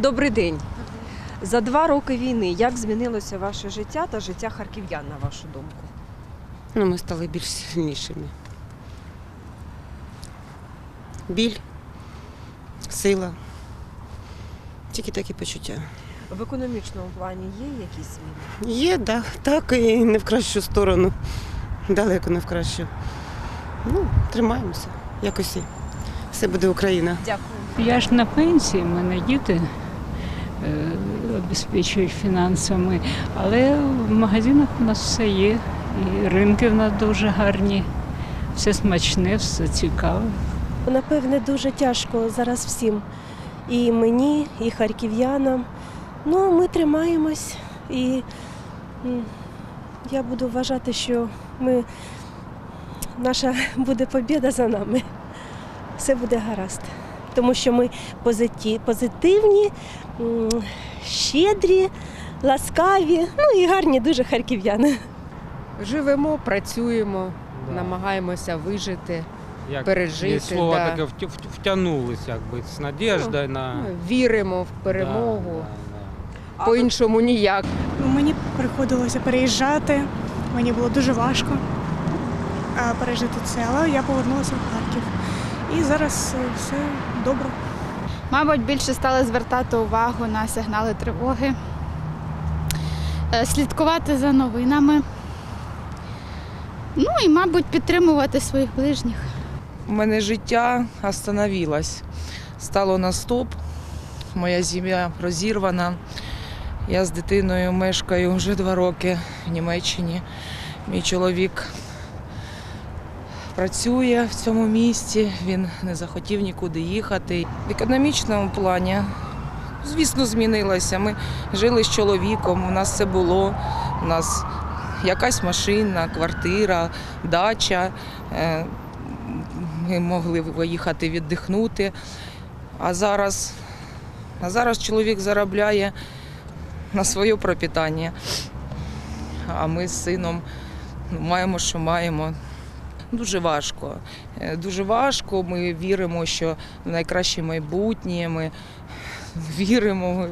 Добрий день. За два роки війни як змінилося ваше життя та життя харків'ян, на вашу думку? Ну, ми стали більш сильнішими. Біль, сила. Тільки такі почуття. В економічному плані є якісь зміни? Є, да, так, і не в кращу сторону. Далеко не в кращу. Ну, тримаємося. Якось і все буде Україна. Дякую. Я ж на пенсії, в мене діти обезпечують фінансами, але в магазинах у нас все є. І ринки в нас дуже гарні, все смачне, все цікаве. Напевне, дуже тяжко зараз всім. І мені, і харків'янам. Ну, ми тримаємось, і я буду вважати, що ми, наша буде побіда за нами. Все буде гаразд. Тому що ми позитивні, щедрі, ласкаві, ну і гарні дуже харків'яни. Живемо, працюємо, намагаємося вижити, Як пережити, є слово да. таке втя- втя- якби з надіждою на віримо в перемогу. Да, да, По-іншому ніяк. Ну, Мені приходилося переїжджати, мені було дуже важко пережити це, але я повернулася в Харків. І зараз е, все добре. Мабуть, більше стали звертати увагу на сигнали тривоги, е, слідкувати за новинами. Ну і, мабуть, підтримувати своїх ближніх. У мене життя остановилось. Стало на стоп. Моя сім'я розірвана. Я з дитиною мешкаю вже два роки в Німеччині. Мій чоловік працює в цьому місті, він не захотів нікуди їхати. В економічному плані, звісно, змінилося. Ми жили з чоловіком, у нас все було. У нас якась машина, квартира, дача. Е, ми могли виїхати віддихнути. А зараз, а зараз чоловік заробляє на своє пропитання. А ми з сином ну, маємо, що маємо. Дуже важко. Е, Дуже важко. Ми віримо, що в найкраще майбутнє. Ми віримо, ми,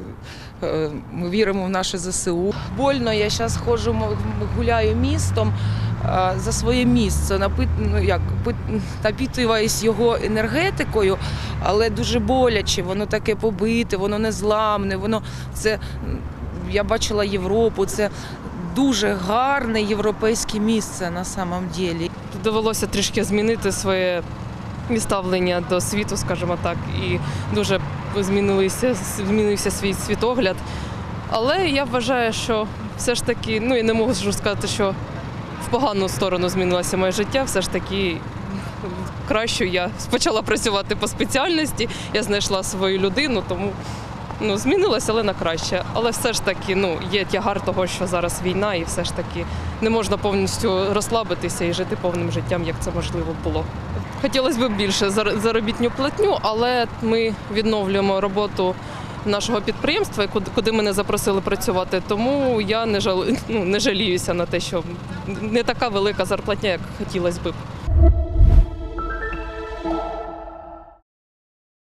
е, віримо в наше ЗСУ. Больно, я зараз ходжу, гуляю містом за своє місце, напит, ну, як, пит- його енергетикою, але дуже боляче, воно таке побите, воно незламне, воно це я бачила Європу, це дуже гарне європейське місце на самом ділі. Довелося трішки змінити своє ставлення до світу, скажімо так, і дуже змінилися, змінився свій світогляд. Але я вважаю, що все ж таки, ну я не можу сказати, що в погану сторону змінилося моє життя. Все ж таки краще я почала працювати по спеціальності, я знайшла свою людину, тому ну, змінилося, але на краще. Але все ж таки ну, є тягар того, що зараз війна, і все ж таки не можна повністю розслабитися і жити повним життям, як це можливо було. Хотілося б більше зар- заробітню платню, але ми відновлюємо роботу нашого підприємства, куди, мене запросили працювати. Тому я не жалу, ну, не жаліюся на те, що не така велика зарплатня, як хотілося б.